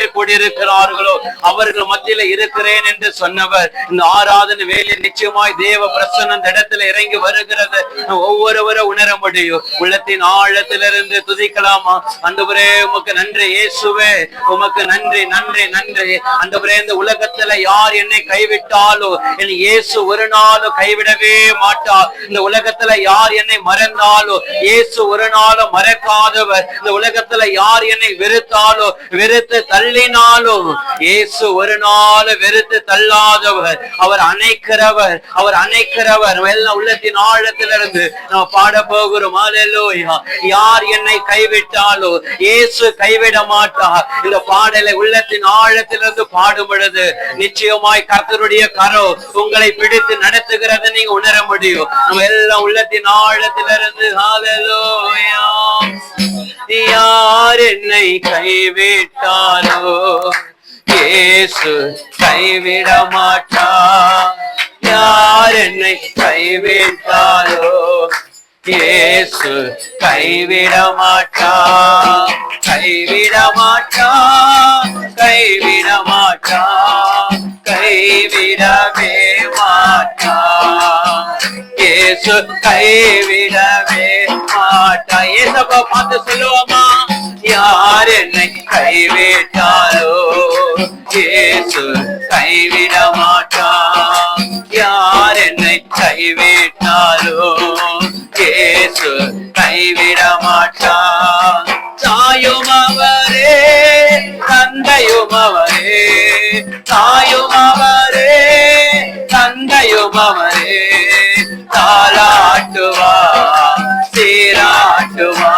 பேர் கூடியிருக்கிறார்களோ அவர்கள் மத்தியில இருக்கிறேன் என்று சொன்னவர். இந்த ஆராதனை வேலை நிச்சயமாய் தேவ பிரசன்னம் அந்த இடத்துல இறங்கி வருகிறது. ஒவ்வொருவரும் உணர முடியும். உள்ளத்தின் ஆழத்திலிருந்து துதிக்கலாமா? அந்தபுரே உமக்கு நன்றி இயேசுவே. உமக்கு நன்றி நன்றி நன்றி. அந்தபுரே இந்த உலகத்துல யார் என்னை கைவிட்டாலோ என் இயேசு ஒரு நாளும் கைவிடவே மாட்டார். இந்த உலகத்துல யார் என்னை மறந்தாலோ இயேசு ஒரு நாளும் மறக்காதவர். இந்த உலகத்துல யார் என்னை வெறுத்தாலோ வெறுத்து தள்ளி தள்ளினாலும் இயேசு ஒரு நாள் வெறுத்து தள்ளாதவர். அவர் அணைக்கிறவர் அவர் அணைக்கிறவர். எல்லாம் உள்ளத்தின் ஆழத்திலிருந்து நம்ம பாட போகிறோம். யார் என்னை கைவிட்டாலோ இயேசு கைவிட மாட்டார். இந்த பாடலை உள்ளத்தின் ஆழத்திலிருந்து பாடும் பொழுது நிச்சயமாய் கர்த்தருடைய கரோ உங்களை பிடித்து நடத்துகிறத நீங்க உணர முடியும். நம்ம எல்லாம் உள்ளத்தின் ஆழத்திலிருந்து. ஹாலலோயா யார் என்னை கைவிட்டாரோ? இயேசு கைவிட மாட்டார் யார் என்னை கைவிட்டாரோ? இயேசு கைவிட மாட்டார் கைவிட மாட்டார் கைவிட மாட்டார் கைவிடவே மாட்டார் இயேசு கைவிடவே மாட்டார் ஏசப்பா பார்த்து சொல்லுவோமா? யார் என்னை கைவிட்டாலோ? இயேசு கைவிட மாட்டார் யார் என்னை கைவிட்டாலோ? இயேசு கைவிட மாட்டார் தாயும் அவரே தந்தையும் அவரே. தாயும் அவரே தந்தையும் அவரே. தாலாட்டுவா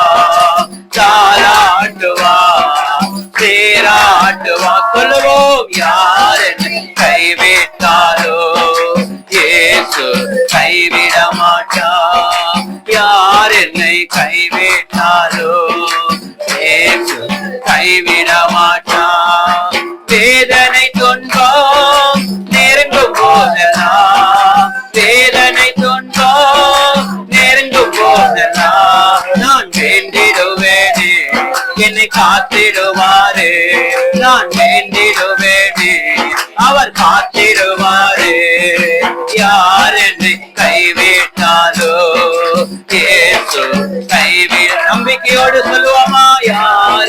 சீராட்டுவா தாலாட்டுவா சீராட்டுவா சொல்லுவோம் யார் என்னை இயேசு கைவிட மாட்டா யார் என்னை கைவிட்டாரோ இயேசு கைவிட மாட்டா என்னை காத்திடுவாரே. நான் வேண்டிடுவேனே. அவர் காத்திடுவாரே. யார் என்னை கைவிட்டாலோ? ஏசு கைவிட நம்பிக்கையோடு சொல்லுவோமா? யார்